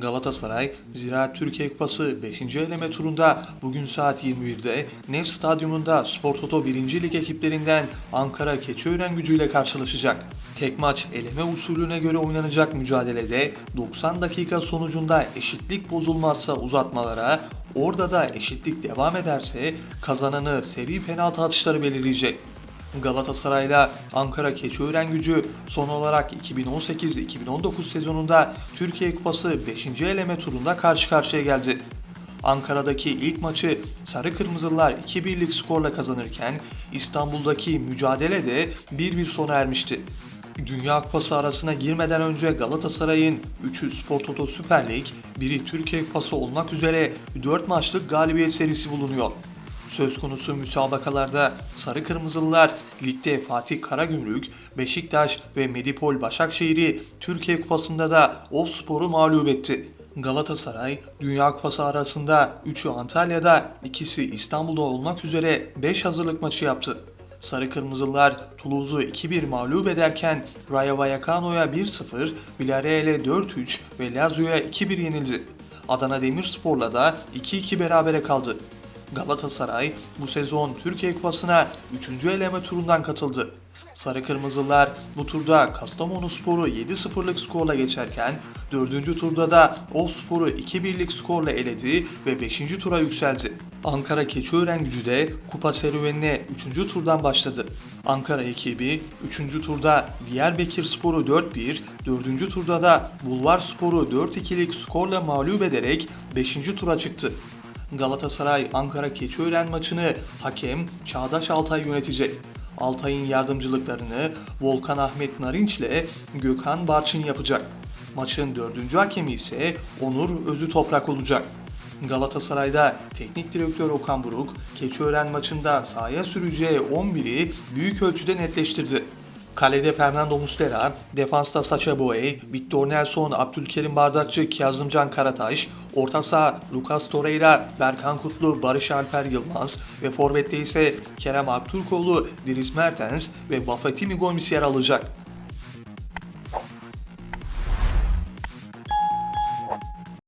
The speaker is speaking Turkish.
Galatasaray, Ziraat Türkiye Kupası 5. eleme turunda bugün saat 21'de Nef Stadyumunda Spor Toto 1. Lig ekiplerinden Ankara Keçiören gücüyle karşılaşacak. Tek maç eleme usulüne göre oynanacak mücadelede 90 dakika sonucunda eşitlik bozulmazsa uzatmalara, orada da eşitlik devam ederse kazananı seri penaltı atışları belirleyecek. Galatasaray'la Ankara Keçiören gücü son olarak 2018-2019 sezonunda Türkiye Kupası 5. eleme turunda karşı karşıya geldi. Ankara'daki ilk maçı Sarı Kırmızılar 2-1'lik skorla kazanırken İstanbul'daki mücadele de 1-1 sona ermişti. Dünya Kupası arasına girmeden önce Galatasaray'ın 3'ü Spor Toto Süper Lig, biri Türkiye Kupası olmak üzere 4 maçlık galibiyet serisi bulunuyor. Söz konusu müsabakalarda Sarı Kırmızılılar ligde Fatih Karagümrük, Beşiktaş ve Medipol Başakşehir'i Türkiye Kupası'nda da Ofspor'u mağlup etti. Galatasaray, Dünya Kupası arasında 3'ü Antalya'da, ikisi İstanbul'da olmak üzere 5 hazırlık maçı yaptı. Sarı Kırmızılar Toulouse'u 2-1 mağlup ederken Rayo Vallecano'ya 1-0, Villarreal'e 4-3 ve Lazio'ya 2-1 yenildi. Adana Demirspor'la da 2-2 berabere kaldı. Galatasaray bu sezon Türkiye Kupası'na 3. eleme turundan katıldı. Sarı Kırmızılar bu turda Kastamonu Spor'u 7-0'lık skorla geçerken 4. turda da Ofspor'u 2-1'lik skorla eledi ve 5. tura yükseldi. Ankara Keçiören gücü de kupa serüvenine 3. turdan başladı. Ankara ekibi 3. turda Diyarbakır Spor'u 4-1, 4. turda da Bulvar Spor'u 4-2'lik skorla mağlup ederek 5. tura çıktı. Galatasaray Ankara Keçiören maçını hakem Çağdaş Altay yönetecek. Altay'ın yardımcılıklarını Volkan Ahmet Narinç ile Gökhan Barçın yapacak. Maçın dördüncü hakemi ise Onur Özü Toprak olacak. Galatasaray'da teknik direktör Okan Buruk, Keçiören maçında sahaya süreceği 11'i büyük ölçüde netleştirdi. Kalede Fernando Muslera, defansta Sacha Boey, Victor Nelson, Abdülkerim Bardakçı, Kazımcan Karataş, orta saha Lucas Torreira, Berkan Kutlu, Barış Alper Yılmaz ve forvette ise Kerem Aktürkoğlu, Deniz Mertens ve Bafetimi Gomis yer alacak.